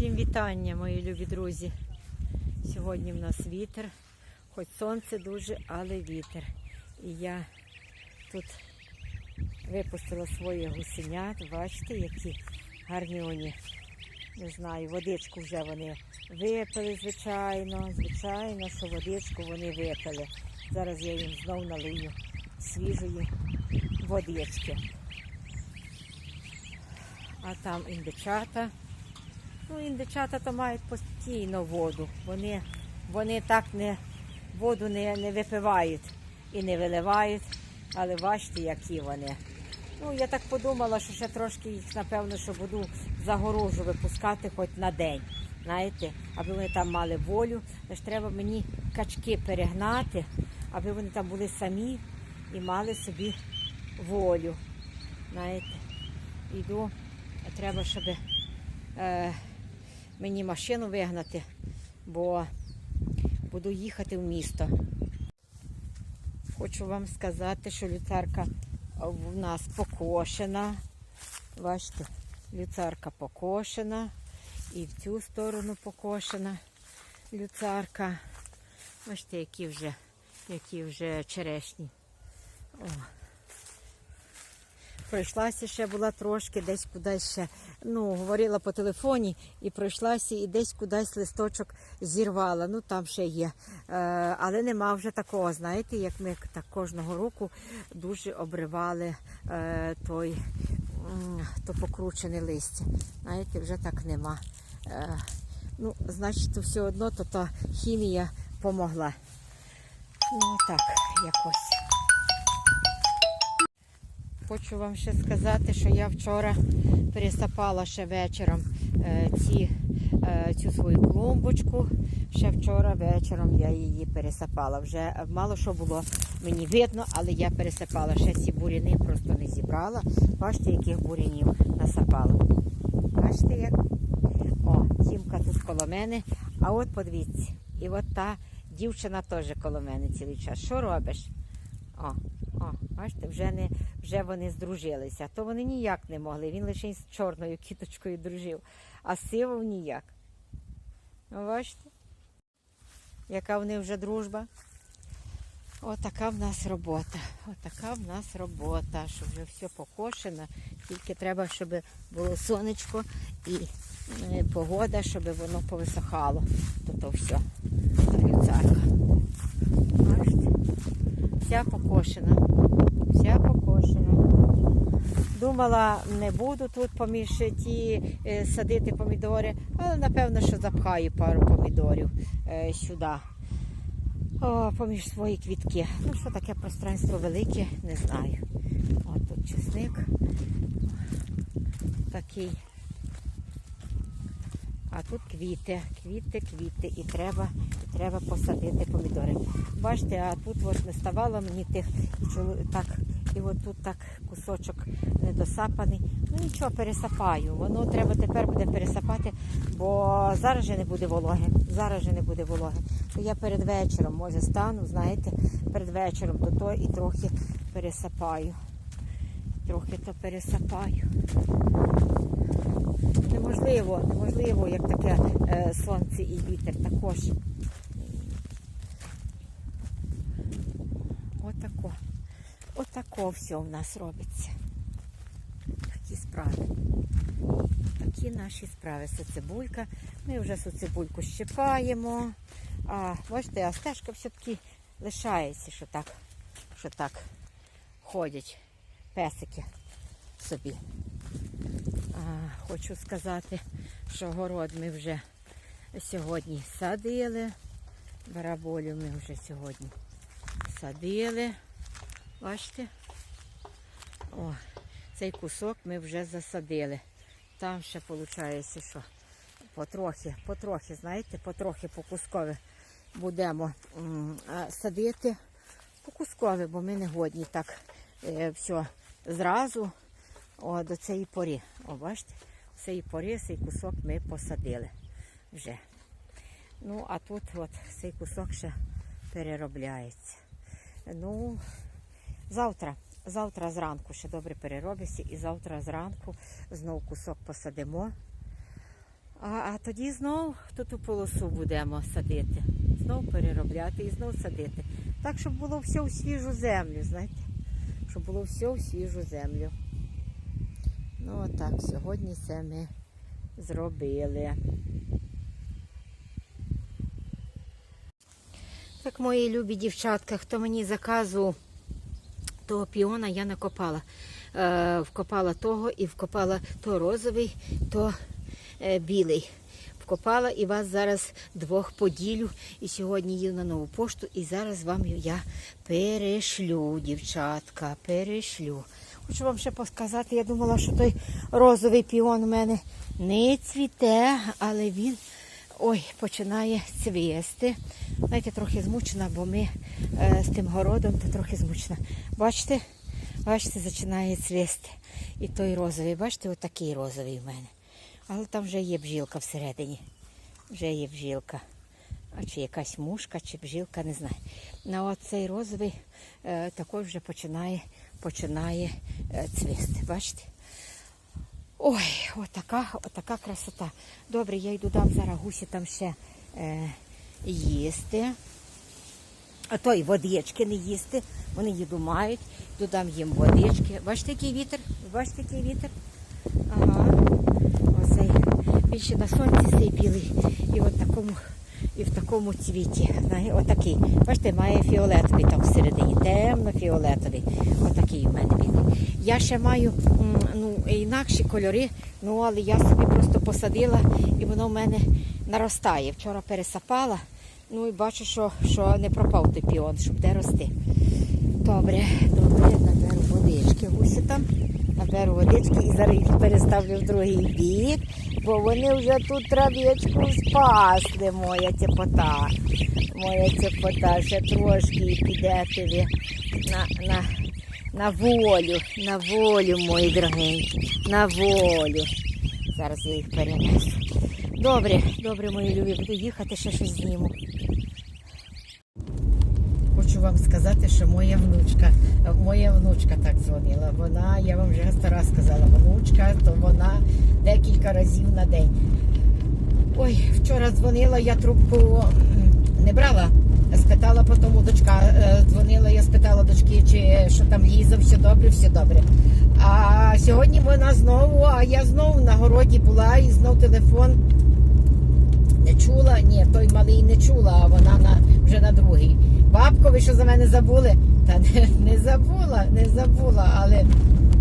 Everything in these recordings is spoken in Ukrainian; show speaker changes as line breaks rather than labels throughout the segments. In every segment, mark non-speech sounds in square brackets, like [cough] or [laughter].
Всім вітання, мої любі друзі. Сьогодні в нас вітер, хоч сонце дуже, але вітер. І я тут випустила своє гусенят. Бачите, які гарні. Не знаю, водичку вже вони випили, звичайно. Звичайно, що водичку вони випили. Зараз я їм знов налию свіжої водички. А там індичата. Ну, індичата то мають постійно воду. Вони, вони так не, воду не, не випивають і не виливають, але бачите, які вони. Ну, я так подумала, що ще трошки їх, напевно, що буду загорожу випускати хоч на день. Знаєте, аби вони там мали волю. Тож треба мені качки перегнати, аби вони там були самі і мали собі волю. Знаєте, йду, треба, щоб е, мені машину вигнати, бо буду їхати в місто. Хочу вам сказати, що люцерка в нас покошена. Бачите, люцерка покошена. І в цю сторону покошена люцерка. Бачите, які вже, які вже черешні. О. Пройшлася ще була трошки, десь кудись ще, ну, говорила по телефоні і пройшлася і десь кудись листочок зірвала. Ну там ще є. Е, але нема вже такого, знаєте, як ми так кожного року дуже обривали е, той то покручене листя. Знаєте, вже так нема. Е, ну, значить, все одно то та хімія помогла. Ну так, якось. Хочу вам ще сказати, що я вчора пересапала ще вечором е, ці, е, цю свою клумбочку. Ще вчора вечором я її пересапала. Вже мало що було мені видно, але я пересапала. Ще ці буряни просто не зібрала. Бачите, яких бурянів насапала. Бачите, як? О, Тімка тут коло мене. А от подивіться, і от та дівчина теж коло мене цілий час. Що робиш? О, бачите, вже не вже вони здружилися. То вони ніяк не могли. Він лише з чорною кіточкою дружив, а з сивом ніяк. Ну, бачите, яка в них вже дружба. Отака в нас робота. Отака в нас робота, що вже все покошено. Тільки треба, щоб було сонечко і е, погода, щоб воно повисохало. То то все. Люцарка. Бачите? Вся покошена. Вся покошена. Думала, не буду тут поміж ті е, садити помідори, але напевно, що запхаю пару помідорів е, сюди. О, поміж свої квітки. Ну, що таке пространство велике, не знаю. От тут чесник такий. А тут квіти, квіти, квіти. І треба, і треба посадити помідори. Бачите, а тут от не ставало мені тих і так, і от тут так кусочок недосапаний. Ну нічого, пересапаю. Воно треба тепер буде пересапати, бо зараз же не буде вологи. Зараз же не буде вологи. То я перед вечором, може, стану, знаєте, перед вечором то то і трохи пересапаю. Трохи то пересапаю. Неможливо, неможливо, як таке е, сонце і вітер також. Отако все в нас робиться. Такі справи. Такі наші справи. Социбулька. Ми вже социбульку щипаємо. А бачите, а стежка все-таки лишається, що так, що так ходять песики собі. А, хочу сказати, що город ми вже сьогодні садили. Бараболю ми вже сьогодні садили. Бачите? О, цей кусок ми вже засадили. Там ще виходить, що потрохи, потрохи, знаєте, потрохи по кускові будемо садити. По кускові, бо ми не годні так е, все зразу о, до цієї пори. О, бачите, цієї пори цей кусок ми посадили вже. Ну, а тут от цей кусок ще переробляється. Ну, завтра, завтра зранку ще добре переробиться і завтра зранку знову кусок посадимо. А, а тоді знов тут у полосу будемо садити. Знов переробляти і знов садити. Так, щоб було все у свіжу землю, знаєте. Щоб було все у свіжу землю. Ну, отак, сьогодні це ми зробили. Так, мої любі дівчатка, хто мені заказував того піона, я накопала. Е, вкопала того і вкопала то розовий, то е, білий. Вкопала і вас зараз двох поділю. І сьогодні їду на нову пошту, і зараз вам я перешлю, дівчатка, перешлю. Хочу вам ще сказати, я думала, що той розовий піон у мене не цвіте, але він ой, починає цвісти. Знаєте, трохи змучена, бо ми е, з тим городом то трохи змучена. Бачите? Бачите, починає цвісти. І той розовий, бачите, отакий розовий в мене. Але там вже є бжілка всередині. Вже є бжілка. А чи якась мушка, чи бжілка, не знаю. На оцей розовий е, також вже починає, починає е, цвісти. Бачите? Ой, отака, отака красота. Добре, я йду дам зараз гусі там ще е, їсти. А то й водички не їсти. Вони їду мають. Додам їм водички. Бачите, який вітер? Бачите, який вітер? Ага. Оцей. Він ще на сонці цей білий. І от такому, і в такому цвіті. Отакий. Бачите, має фіолетовий там всередині. Темно-фіолетовий. Отакий в мене він. Я ще маю ну, інакші кольори, ну але я собі просто посадила і воно в мене наростає. Вчора пересапала. Ну і бачу, що, що не пропав той піон, щоб де рости. Добре, добре, водички гусі там. Наберу водички і зараз їх переставлю в другий бік, бо вони вже тут трав'ячку спасли, моя тепота. Моя тепота ще трошки і підете ви на, на, на волю, на волю, мої дорогенькі, на волю. Зараз я їх перенесу. Добре, добре, мої любі, буду їхати, ще щось зніму. Хочу вам сказати, що моя внучка, моя внучка так дзвонила. Вона, я вам вже сто раз сказала, внучка, то вона декілька разів на день. Ой, вчора дзвонила, я трубку не брала. Спитала потім у дочка, е, дзвонила, я спитала дочки, чи що там Ліза, все добре, все добре. А сьогодні вона знову, а я знову на городі була і знов телефон не чула. Ні, той малий не чула, а вона на, вже на другий. Бабко, ви що за мене забули? Та не, не забула, не забула, але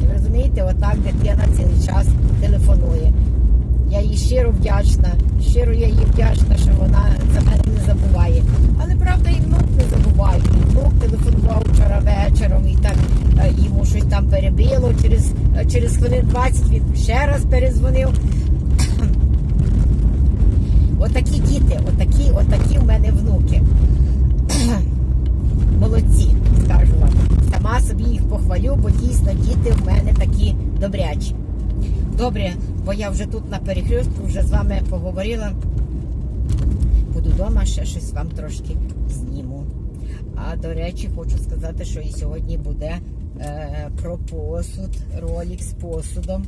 ви розумієте, отак дитина цілий час телефонує. Я їй щиро вдячна, щиро я їй вдячна, що вона за мене не забуває. Але правда і внук не забуває. І внук телефонував вчора вечором і так е, йому щось там перебило. Через, е, через хвилин 20 він ще раз перезвонив. Отакі діти, отакі, отакі в мене внуки. [clears throat] Молодці, скажу вам. Сама собі їх похвалю, бо дійсно діти в мене такі добрячі. Добре, бо я вже тут на перехрестку вже з вами поговорила. Буду вдома, ще щось вам трошки зніму. А до речі, хочу сказати, що і сьогодні буде е, про посуд, ролик з посудом.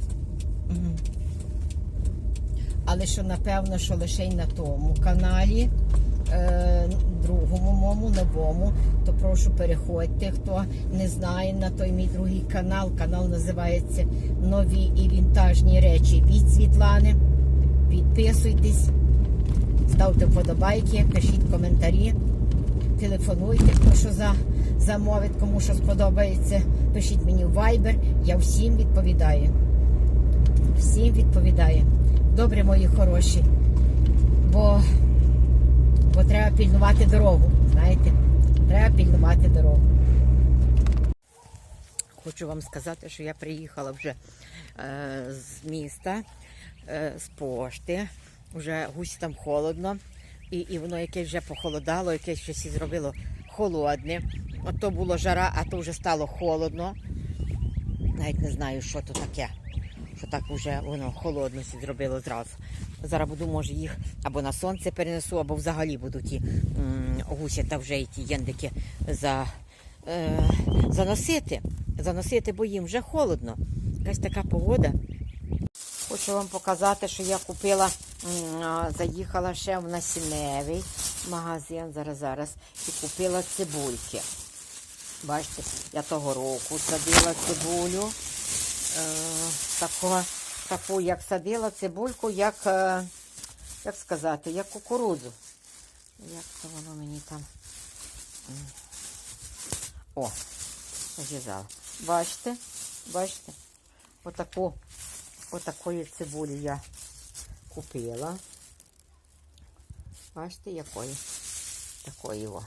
Але що напевно, що лише й на тому каналі, е, другому моєму, новому, то прошу переходьте, хто не знає на той мій другий канал. Канал називається Нові і вінтажні речі від Світлани. Підписуйтесь, ставте вподобайки, пишіть коментарі, телефонуйте, хто що за, замовить, кому що сподобається. Пишіть мені в Viber, я всім відповідаю. Всім відповідаю. Добре, мої хороші. Бо, бо треба пільнувати дорогу. Знаєте, треба пільнувати дорогу. Хочу вам сказати, що я приїхала вже е, з міста, е, з пошти. Вже гусь там холодно, і, і воно якесь вже похолодало, якесь щось зробило холодне. От то було жара, а то вже стало холодно. Навіть не знаю, що то таке. Що так вже воно холодності зробило зразу. Зараз буду, може, їх або на сонце перенесу, або взагалі буду ті гусі та вже і ті єндики за, е, заносити. Заносити, бо їм вже холодно. Якась така погода. Хочу вам показати, що я купила заїхала ще в насінневий магазин зараз зараз і купила цибульки. Бачите, я того року садила цибулю. Таку, таку, як садила цибульку, як, е, як сказати, як кукурудзу. Як це воно мені там. О, зав'язала. Бачите? Бачите? Отаку, отакої цибулі я купила. Бачите, якої? Такої о.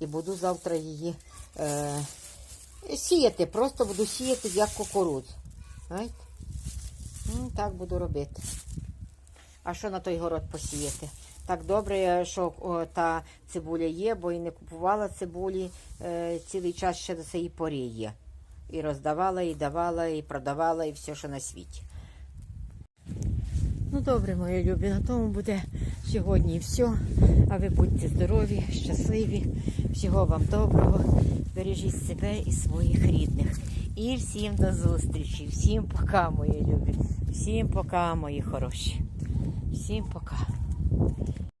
І буду завтра її е, сіяти. Просто буду сіяти як кукурудзу. Знаєте? Так буду робити. А що на той город посіяти? Так добре, що та цибуля є, бо і не купувала цибулі е, цілий час ще до цієї порі є. І роздавала, і давала, і продавала, і все, що на світі. Ну, добре, мої любі, на тому буде сьогодні все. А ви будьте здорові, щасливі. Всього вам доброго. Бережіть себе і своїх рідних. І всім до зустрічі. Всім пока, мої любі. Всім пока, мої хороші. Всім пока.